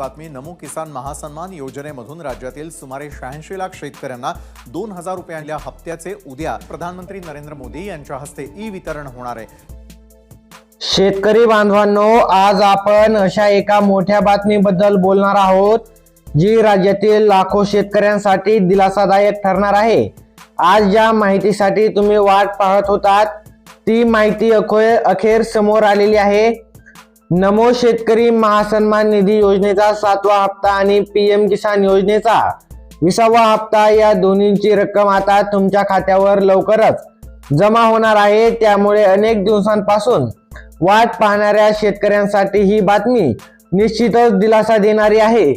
बातमी नमो किसान महासन्मान योजनेमधून राज्यातील सुमारे शहाऐंशी लाख शेतकऱ्यांना दोन हजार रुपयांच्या हप्त्याचे उद्या प्रधानमंत्री नरेंद्र मोदी यांच्या हस्ते ई वितरण होणार आहे. शेतकरी बांधवांनो आज आपण अशा एका मोठ्या बातमीबद्दल बोलणार आहोत जी राज्यातील लाखो शेतकऱ्यांसाठी दिलासादायक ठरणार आहे. आज ज्या माहितीसाठी तुम्ही वाट पाहत होतात ती माहिती अखेर अखेर समोर आलेली आहे. नमो शेतकरी महासन्मान निधी योजनेचा सातवा हप्ता आणि पीएम किसान योजनेचा विसावा हप्ता या दोन्हींची रक्कम आता तुमच्या खात्यावर लवकरच जमा होणार आहे. त्यामुळे अनेक दिवसांपासून वाट पाहणाऱ्या शेतकऱ्यांसाठी ही बातमी निश्चितच दिलासा देणारी आहे.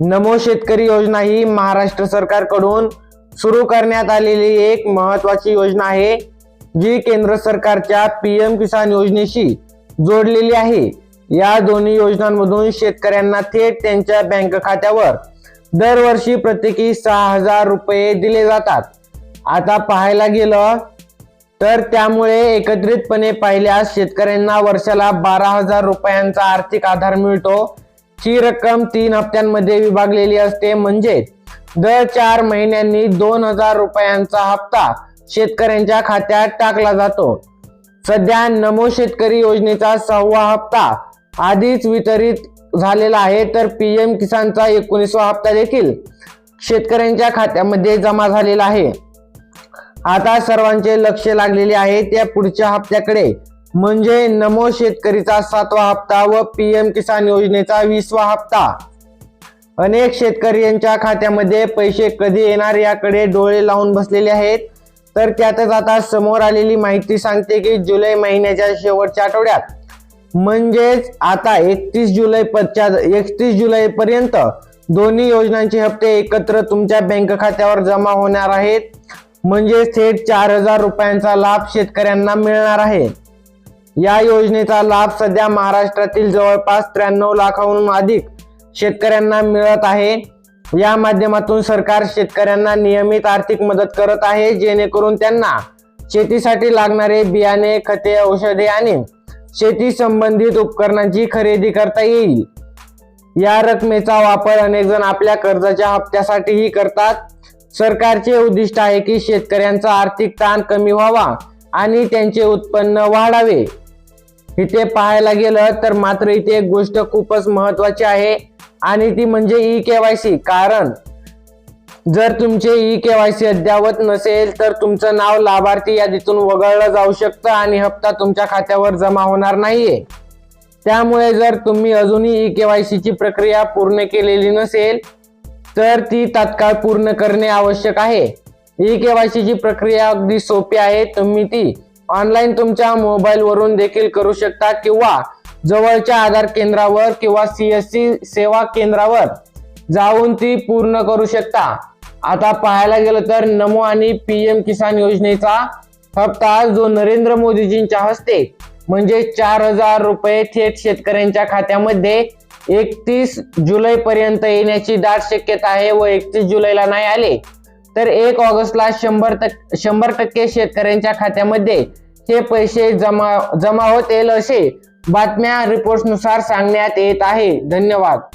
नमो शेतकरी योजना ही महाराष्ट्र सरकारकडून सुरू करण्यात आलेली एक महत्वाची योजना आहे जी केंद्र सरकारच्या पीएम किसान योजनेशी जोडलेली आहे. या दोन्ही योजनांमधून शेतकऱ्यांना थेट त्यांच्या बँक खात्यावर दरवर्षी प्रत्येकी सहा हजार रुपये दिले जातात. आता पाहायला गेलं तर त्यामुळे एकत्रितपणे पाहिल्यास शेतकऱ्यांना वर्षाला बारा हजार रुपयांचा आर्थिक आधार मिळतो. ही रक्कम तीन हप्त्यांमध्ये विभागलेली असते. म्हणजे दर चार महिन्यांनी दोन हजार रुपयांचा हप्ता शेतकऱ्यांच्या खात्यात टाकला जातो. सध्या नमो शेतकरी योजनेचा सहावा हप्ता आधीच वितरित झालेला आहे तर पीएम किसानचा एकोणीसवा हप्ता देखील शेतकऱ्यांच्या खात्यामध्ये जमा झालेला आहे. आता सर्वांचे लक्ष लागलेले आहे त्या पुढच्या हप्त्याकडे. म्हणजे नमो शेतकरीचा सातवा हप्ता व पीएम किसान योजनेचा वीसवा हप्ता. अनेक शेतकरी यांच्या खात्यामध्ये पैसे कधी येणार याकडे डोळे लावून बसलेले आहेत. तर त्यातच आता समोर आलेली माहिती सांगते की जुलै महिन्याच्या शेवटच्या आठवड्यात. म्हणजेच आता एकतीस जुलै एकतीस जुलै पर्यंत दोन्ही योजनांचे हप्ते एकत्र तुमच्या बँक खात्यावर जमा होणार आहेत. म्हणजे थेट चार हजार रुपयांचा लाभ शेतकऱ्यांना मिळणार आहे. या योजनेचा लाभ सध्या महाराष्ट्रातील जवळपास त्र्याण्णव लाखाहून अधिक शेतकऱ्यांना मिळत आहे. या माध्यमातून सरकार शेतकऱ्यांना नियमित आर्थिक मदत करत आहे जेणेकरून त्यांना शेतीसाठी लागणारे बियाणे खते औषधे आणि शेती संबंधित उपकरणांची खरेदी करता येईल. या रकमेचा वापर अनेक जण आपल्या कर्जाच्या हप्त्यासाठीही करतात. सरकारचे उद्दिष्ट आहे की शेतकऱ्यांचा आर्थिक ताण कमी व्हावा आणि त्यांचे उत्पन्न वाढावे. इथे पाहायला गेलं तर मात्र इथे एक गोष्ट खूपच महत्वाची आहे. आणि ती म्हणजे ई केवायसी कारण जर तुमचे ई केवायसी अद्यावत नसेल तर तुमचं नाव लाभार्थी यादीतून वगळलं जाऊ शकतं आणि हप्ता तुमच्या खात्यावर जमा होणार नाहीये. त्यामुळे जर तुम्ही अजूनही ई केवायसी ची प्रक्रिया पूर्ण केलेली नसेल तर ती तात्काळ पूर्ण करणे आवश्यक आहे. ई केवायसी ची प्रक्रिया अगदी सोपी आहे. तुम्ही ती ऑनलाईन तुमच्या मोबाईलवरून देखील करू शकता किंवा जवळच्या आधार केंद्रावर किंवा सीएससी सेवा केंद्रावर जाऊन ती पूर्ण करू शकता. आता पाहायला गेलं तर नमो आणि पीएम किसान योजनेचा हप्ता जो नरेंद्र मोदीजींच्या हस्ते म्हणजे चार हजार रुपये थेट शेतकऱ्यांच्या खात्यामध्ये एकतीस जुलै पर्यंत येण्याची दाट शक्यता आहे व एकतीस जुलैला नाही आले तर एक ऑगस्टला शंभर टक्के शंभर टक्के शेतकऱ्यांच्या खात्यामध्ये हे पैसे जमा जमा होतील असे बातम्या रिपोर्ट्सनुसार सांगण्यात येत आहे. धन्यवाद.